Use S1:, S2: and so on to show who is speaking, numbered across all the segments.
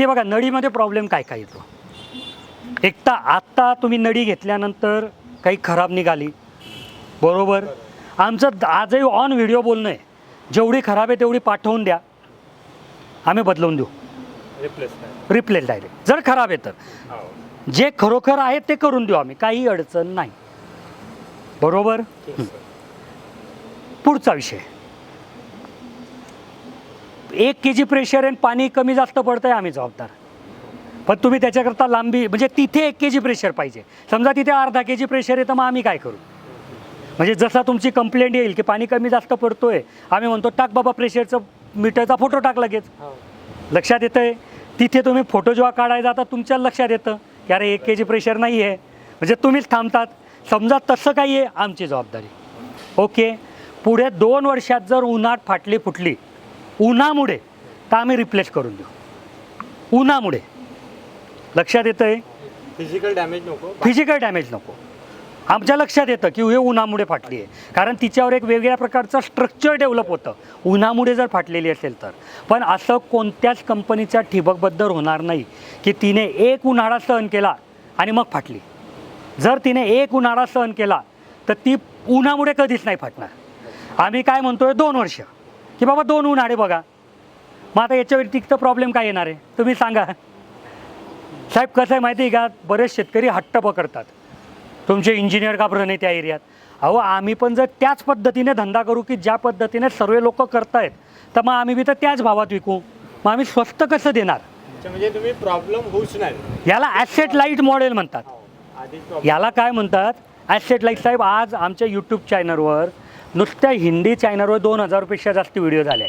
S1: की बघा नळीमध्ये प्रॉब्लेम काय काय येतो? एकटा आत्ता तुम्ही नळी घेतल्यानंतर काही खराब निघाली. बरोबर? आमचं आजही ऑन व्हिडिओ बोलणं आहे. जेवढी खराब आहे तेवढी पाठवून द्या. आम्ही बदलवून देऊ.
S2: रिप्लेसमेंट
S1: रिप्लेस डायरेक्ट जर खराब आहे तर.
S2: हो.
S1: जे खरोखर आहे ते करून देऊ आम्ही. काही अडचण नाही. बरोबर? पुढचा विषय. एक के जी प्रेशर आहे पाणी कमी जास्त पडतं आहे आम्ही जबाबदार. पण तुम्ही त्याच्याकरता लांबी म्हणजे तिथे एक के जी प्रेशर पाहिजे. समजा तिथे अर्धा के जी प्रेशर आहे तर मग आम्ही काय करू? म्हणजे जसा तुमची कंप्लेंट येईल की पाणी कमी जास्त पडतोय आम्ही म्हणतो टाक बाबा प्रेशरचं मीटरचा फोटो टाक लगेच.
S2: हो.
S1: लक्षात येतं आहे तिथे तुम्ही फोटो जेव्हा काढायला जाता तुमच्या लक्षात येतं की अरे एक के जी प्रेशर नाही आहे म्हणजे तुम्हीच थांबतात. समजा तसं काही आहे आमची जबाबदारी. ओके? पुढे दोन वर्षात जर उन्हात फाटली फुटली उन्हामुळे तर आम्ही रिप्लेस करून देऊ? उन्हामुळे. लक्षात येतं आहे
S2: फिजिकल डॅमेज नको.
S1: फिजिकल डॅमेज नको. आमच्या लक्षात येतं की हे उन्हामुळे फाटली आहे. कारण तिच्यावर एक वेगळ्या प्रकारचं स्ट्रक्चर डेव्हलप होतं. उन्हामुळे जर फाटलेली असेल तर. पण असं कोणत्याच कंपनीच्या ठिबकबद्दल होणार नाही की तिने एक उन्हाळा सहन केला आणि मग फाटली. जर तिने एक उन्हाळा सहन केला तर ती उन्हामुळे कधीच नाही फाटणार. आम्ही काय म्हणतोय? दोन वर्ष. की बाबा दोन उन्हाळे बघा. मग आता याच्या व्यतिरिक्त प्रॉब्लेम काय येणार आहे? तुम्ही सांगा. साहेब कसं आहे माहिती आहे का? बरेच शेतकरी हट्ट पकडतात. तुमचे इंजिनियर का नाही त्या एरियात. अहो आम्ही पण जर त्याच पद्धतीने धंदा करू की ज्या पद्धतीने सर्व लोक करतायत तर मग आम्ही बी तर त्याच भावात विकू. मग आम्ही स्वस्त कसं देणार?
S2: म्हणजे तुम्ही प्रॉब्लेम होऊच नाही.
S1: याला ॲसेट लाइट मॉडेल म्हणतात.
S2: हो
S1: याला काय म्हणतात? ॲसेट लाइट साहेब आज आमच्या यूट्यूब चॅनलवर नुसत्या हिंदी चॅनलवर दोन हजारपेक्षा जास्त व्हिडिओ झाले.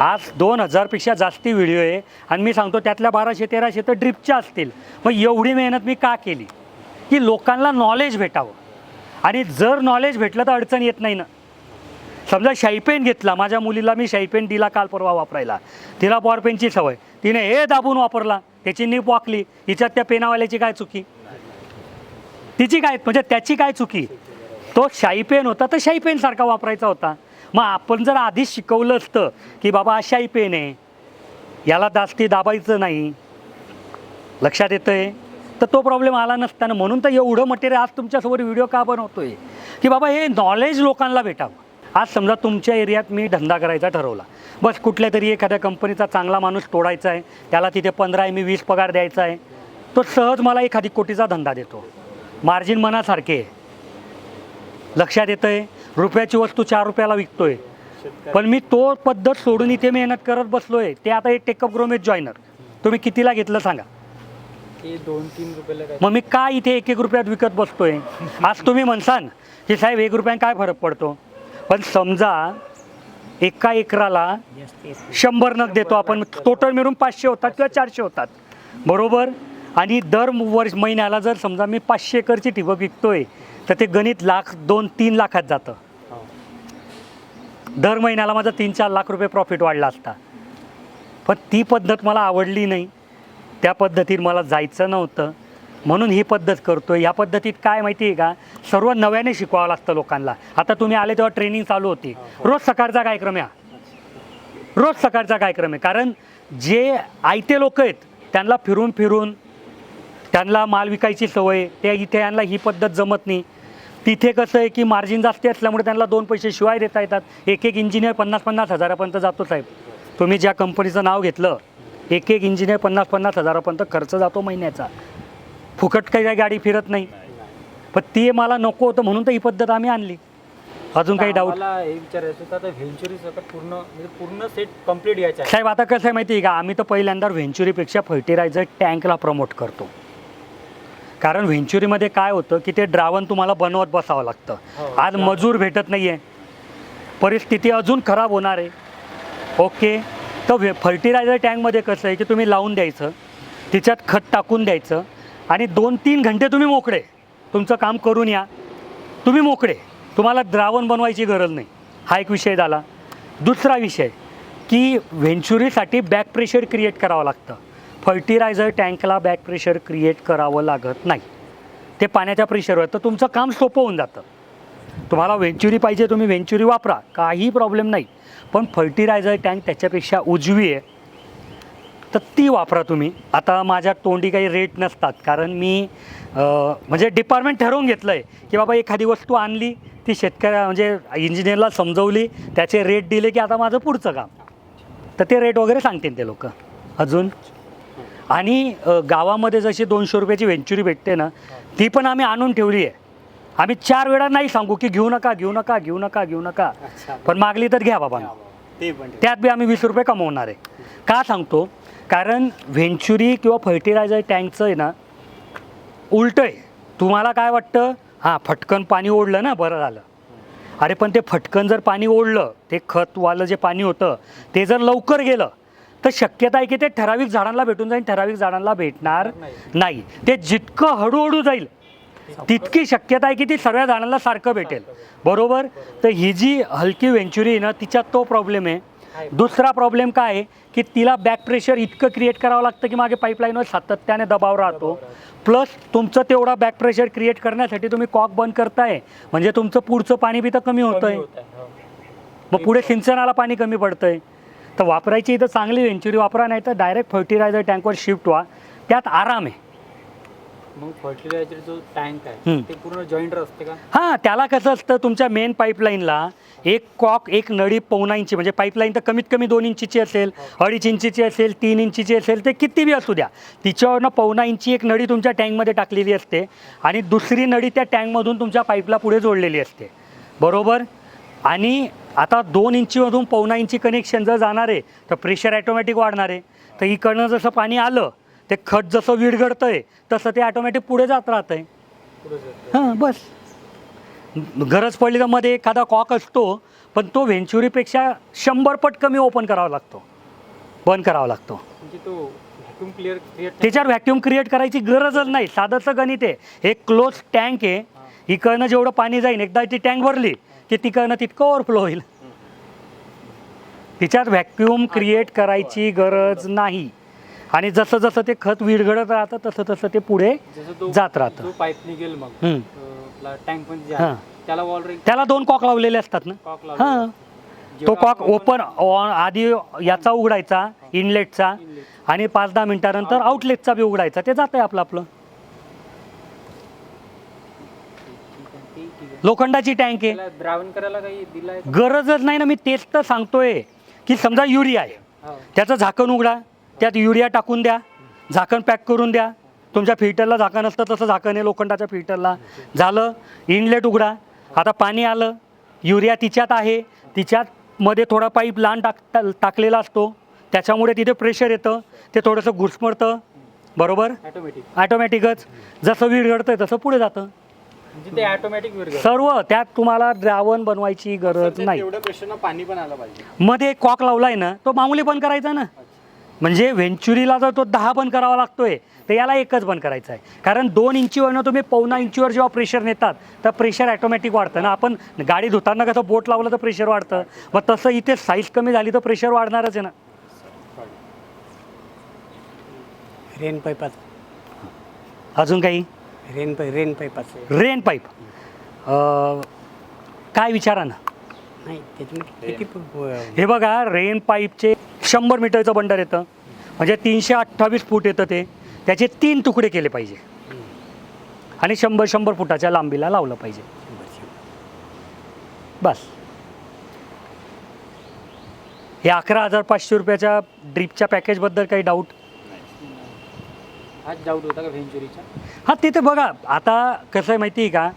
S1: आज दोन हजारपेक्षा जास्ती व्हिडिओ आहे. आणि मी सांगतो त्यातल्या बाराशे तेराशे तर ड्रिपच्या असतील. मग एवढी मेहनत मी का केली? की लोकांना नॉलेज भेटावं. आणि जर नॉलेज भेटलं तर अडचण येत नाही ना. समजा शाईपेन घेतला. माझ्या मुलीला मी शाईपेन दिला काल परवा वापरायला. तिला बॉरपेनची सवय. तिने हे दाबून वापरला. त्याची नीप वाकली. हिच्यात त्या पेनावाल्याची काय चुकी? तिची काय म्हणजे त्याची काय चुकी? तो शाई पेन होता तर शाई पेनसारखा वापरायचा होता. मग आपण जर आधीच शिकवलं असतं की बाबा हा शाई पेन आहे याला जास्ती दाबायचं नाही. लक्षात येतं आहे तर तो प्रॉब्लेम आला नसताना. म्हणून तर एवढं मटेरियल आज तुमच्यासमोर व्हिडिओ का बनवतोय? की बाबा हे नॉलेज लोकांना भेटावं. आज समजा तुमच्या एरियात मी धंदा करायचा ठरवला. बस कुठल्या तरी एखाद्या कंपनीचा चांगला माणूस तोडायचा आहे. त्याला तिथे पंधरा एम वीस पगार द्यायचा आहे. तो सहज मला एखादी कोटीचा धंदा देतो. मार्जिन मनासारखे आहे. लक्षात येतं आहे रुपयाची वस्तू चार रुपयाला विकतोय. पण मी तो पद्धत सोडून इथे मेहनत करत बसलोय ते आता एक टेकअप ग्रोमेज जॉईनर तुम्ही कितीला घेतलं सांगा?
S2: दोन तीन रुपयाला काय?
S1: मग मी का इथे एक एक रुपयात विकत बसतोय? आज तुम्ही म्हणसान की साहेब एक रुपयाने काय फरक पडतो? पण समजा एका एकराला शंभर नग देतो आपण टोटल मिळून पाचशे होतात किंवा चारशे होतात. बरोबर? आणि दर वर्ष महिन्याला जर समजा मी पाचशे एकरची ठिबक विकतोय तर ते गणित लाख दोन तीन लाखात जातं.
S2: हो.
S1: दर महिन्याला माझा तीन चार लाख रुपये प्रॉफिट वाढला असता. पण ती पद्धत मला आवडली नाही. त्या पद्धतीत मला जायचं नव्हतं. म्हणून ही पद्धत करतो ह्या पद्धतीत काय माहिती आहे का? सर्व नव्याने शिकवावं लागतं लोकांना. आता तुम्ही आले तेव्हा ट्रेनिंग चालू होती. रोज सकाळचा कार्यक्रम आहे हा. रोज सकाळचा कार्यक्रम आहे. कारण जे आयते लोक आहेत त्यांना फिरून फिरून त्यांना माल विकायची सवय. त्या इथे यांना ही पद्धत जमत नाही. तिथे कसं आहे की मार्जिन जास्ती असल्यामुळे त्यांना दोन पैसे शिवाय देता येतात. एक एक इंजिनियर पन्नास पन्नास हजारापर्यंत जातो साहेब. तुम्ही ज्या कंपनीचं नाव घेतलं एक एक इंजिनियर पन्नास पन्नास हजारापर्यंत खर्च जातो महिन्याचा. फुकट काही काय गाडी फिरत नाही. पण ते मला नको होतं म्हणून तर ही पद्धत आम्ही आणली. अजून काही डाऊट
S3: मला एक विचारायचं होतं आता व्हेंचुरी सकट पूर्ण म्हणजे पूर्ण सेट कंप्लीट यायचा आहे.
S1: साहेब आता कसं आहे माहिती आहे का? आम्ही तर पहिल्यांदा व्हेंचुरीपेक्षा फर्टिलायझर टँकला प्रमोट करतो. कारण व्हेंचुरीमध्ये काय होतं की ते ड्रावण तुम्हाला बनवत बसावं
S3: हो,
S1: लागतं आज मजूर भेटत नाही आहे परिस्थिती अजून खराब होणार आहे. ओके? तर व्हे फर्टिलायझर टँकमध्ये कसं आहे की तुम्ही लावून द्यायचं तिच्यात खत टाकून द्यायचं आणि दोन तीन घंटे तुम्ही मोकळे. तुमचं काम करून या. तुम्ही मोकळे. तुम्हाला द्रावण बनवायची गरज नाही. हा एक विषय झाला. दुसरा विषय की व्हेंचुरीसाठी बॅक प्रेशर क्रिएट करावं लागतं. फर्टिलायझर टँकला बॅक प्रेशर क्रिएट करावं लागत नाही. ते पाण्याच्या प्रेशरवर तर तुमचं काम सोपं होऊन जातं. तुम्हाला व्हेंचुरी पाहिजे तुम्ही व्हेंचुरी वापरा. काही प्रॉब्लेम नाही. पण फर्टिलायझर टँक त्याच्यापेक्षा उजवी आहे. तर ती वापरा तुम्ही. आता माझ्या तोंडी काही रेट नसतात. कारण मी म्हणजे डिपार्टमेंट ठरवून घेतलं आहे की बाबा एखादी वस्तू आणली ती शेतकऱ्या म्हणजे इंजिनियरला समजवली त्याचे रेट दिले की आता माझं पुढचं काम. तर ते रेट वगैरे सांगतील ते लोक. अजून? आणि गावामध्ये जशी दोनशे रुपयाची वेंचुरी भेटते ना ती पण आम्ही आणून ठेवली आहे. आम्ही चार वेळा नाही सांगू की घेऊ नका घेऊ नका घेऊ नका घेऊ नका. पण मागली तर घ्या बाबा. त्यात बी आम्ही वीस रुपये कमवणार आहे. का सांगतो? कारण व्हेंचुरी किंवा फर्टिलायझर टँकचं आहे ना उलटं आहे. तुम्हाला काय वाटतं? हां फटकन पाणी ओढलं ना बरं झालं. अरे पण ते फटकन जर पाणी ओढलं ते खतवालं जे पाणी होतं ते जर लवकर गेलं तर शक्यता आहे की ते ठराविक झाडांना भेटून जाईल ठराविक झाडांना भेटणार नाही. ते जितकं हळूहळू जाईल तितकी शक्यता आहे की ती सर्व झाडांना सारखं भेटेल. बरोबर? तर ही जी हलकी वेंचुरी आहे ना तिच्यात तो प्रॉब्लेम आहे. दुसरा प्रॉब्लेम काय आहे की तिला बॅक प्रेशर इतकं क्रिएट करावं लागतं की मागे पाईपलाईनवर सातत्याने दबाव राहतो. प्लस तुमचं तेवढा बॅक प्रेशर क्रिएट करण्यासाठी तुम्ही कॉक बंद करताय. म्हणजे तुमचं पुढचं पाणी बी तर कमी होतं
S3: कमी
S1: आहे
S3: होत आहे, हो.
S1: मग पुढे सिंचनाला पाणी कमी पडतंय. तर वापरायची इथं चांगली वेंचुरी वापरा नाही तर डायरेक्ट फर्टिलायझर टँकवर शिफ्ट व्हा. त्यात आराम आहे.
S3: मग फर्टिलायझर जो टँक आहे. ते पूर्ण जॉईंट असते का?
S1: हां त्याला कसं असतं तुमच्या मेन पाईपलाईनला एक कॉक एक नळी पावणा इंची म्हणजे पाईपलाईन तर कमीत कमी दोन इंचीची असेल अडीच इंचीची असेल तीन इंचीची असेल ते किती बी असू द्या. तिच्यावरनं पावणा इंची एक नळी तुमच्या टँकमध्ये टाकलेली असते आणि दुसरी नळी त्या टँकमधून तुमच्या पाईपला पुढे जोडलेली असते. बरोबर? आणि आता दोन इंचीमधून पावणा इंची कनेक्शन जर जाणार आहे तर प्रेशर ॲटोमॅटिक वाढणार आहे. तर इकडनं जसं पाणी आलं ते खत जसं विरघडतं आहे तसं ते ऑटोमॅटिक पुढे जात राहतं आहे. हां बस. गरज पडली तर मध्ये एखादा कॉक असतो पण तो व्हेंचुरीपेक्षा शंभर पट कमी ओपन करावा लागतो. बंद करावा लागतो.
S3: म्हणजे
S1: त्याच्यावर व्हॅक्यूम क्रिएट करायची गरजच नाही. साधंचं गणित आहे. एक क्लोज टँक आहे. इकडनं जेवढं पाणी जाईल एकदा ती टँक भरली की तिकडनं तितकं ओव्हरफ्लो होईल. तिच्यात व्हॅक्यूम क्रिएट करायची गरज नाही. आणि जसं जसं ते खत विरघडत राहतं तसं तसं ते पुढे जात राहतं.
S3: त्याला
S1: दोन कॉक लावलेले असतात ना? हां. तो कॉक ओपन आधी याचा उघडायचा इनलेटचा आणि पाच दहा मिनिटानंतर आउटलेटचा बी उघडायचा. ते जात आहे आपलं आपलं लोखंडाची टँक आहे.
S3: त्याला द्रावण करायला काही दिलाय का?
S1: गरजच नाही ना मी तेच तर सांगतोय की समजा युरिया आहे.
S3: हो.
S1: त्याचं झाकण उघडा त्यात युरिया टाकून द्या झाकण पॅक करून द्या. तुमच्या फिल्टरला झाकण असतं तसं झाकण आहे लोखंडाच्या फिल्टरला. झालं इनलेट उघडा. आता पाणी आलं युरिया तिच्यात आहे. तिच्यात मध्ये थोडा पाईप लहान टाक टा- टाकलेला असतो. त्याच्यामुळे तिथे प्रेशर येतं. ते थोडंसं घुसमळतं बरोबर?
S3: ऑटोमॅटिक
S1: ॲटोमॅटिकच जसं विरघडतंय तसं पुढे जातं.
S3: म्हणजे ते ऑटोमॅटिक विरघळ
S1: सर्व त्यात तुम्हाला द्रावण बनवायची गरज नाही.
S2: प्रेशरनं पाणी पण आलं पाहिजे.
S1: मध्ये एक कॉक लावलाय ना तो मामूली बंद करायचा ना. म्हणजे व्हेंचुरीला जर तो दहा बंद करावा लागतोय तर याला एकच बंद करायचा आहे. कारण दोन इंचीवरनं तुम्ही पावणा इंचीवर जेव्हा प्रेशर नेतात तर प्रेशर ॲटोमॅटिक वाढतं ना. आपण गाडी धुताना कसं बोट लावलं तर प्रेशर वाढतं. मग तसं इथे साईज कमी झाली तर प्रेशर वाढणारच आहे ना.
S4: रेन पाईपात.
S1: अजून काही?
S4: Rain pipe rain पाईपाचं.
S1: Rain pipe. काय विचारा ना.
S4: नाही त्याच्यामध्ये किती प-
S1: हे बघा रेन पाईपचे शंभर मीटरचं बंडर येतं. म्हणजे तीनशे अठ्ठावीस फूट येतं ते. त्याचे तीन तुकडे केले पाहिजे. आणि शंभर शंभर फुटाच्या लांबीला लावलं पाहिजे. बस. हे अकरा हजार पाचशे रुपयाच्या ड्रीपच्या पॅकेजबद्दल काही डाऊट
S3: हाच डाऊट होता का व्हेंचुरीचा
S1: हां तिथे बघा आता कसं आहे माहिती आहे का?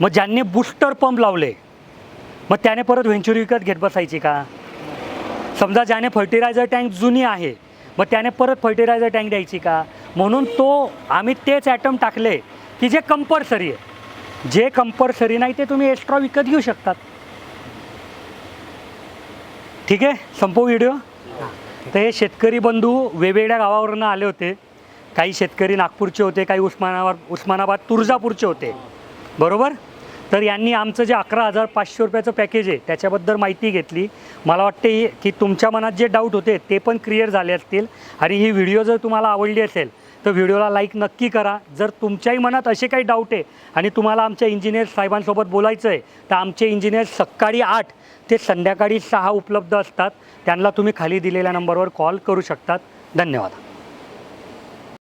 S1: मग ज्यांनी बुस्टर पंप लावले मग त्याने परत व्हेंचुरी विकत घेत बसायची का? समजा ज्याने फर्टिलायझर टँक जुनी आहे मग त्याने परत फर्टिलायझर टँक द्यायची का? म्हणून तो आम्ही तेच ॲटम टाकले की जे कंपल्सरी आहे. जे कंपल्सरी नाही ते तुम्ही एक्स्ट्रा विकत घेऊ शकतात. ठीक आहे? संपू व्हिडिओ तर हे शेतकरी बंधू वेगवेगळ्या गावावरून आले होते. काही शेतकरी नागपूरचे होते काही उस्मानाबाद उस्मानाबाद तुळजापूरचे होते. बरोबर? तर यांनी आमचं जे अकरा हजार पाचशे रुपयाचं पॅकेज आहे त्याच्याबद्दल माहिती घेतली. मला वाटते की तुमच्या मनात जे डाऊट होते ते पण क्लिअर झाले असतील. आणि ही व्हिडिओ जर तुम्हाला आवडली असेल तर व्हिडिओला लाईक नक्की करा. जर तुमच्याही मनात असे काही डाऊट आहे आणि तुम्हाला आमच्या इंजिनियर साहेबांसोबत बोलायचं आहे तर आमचे इंजिनियर सकाळी आठ ते संध्याकाळी सहा उपलब्ध असतात. त्यांना तुम्ही खाली दिलेल्या नंबरवर कॉल करू शकतात. धन्यवाद.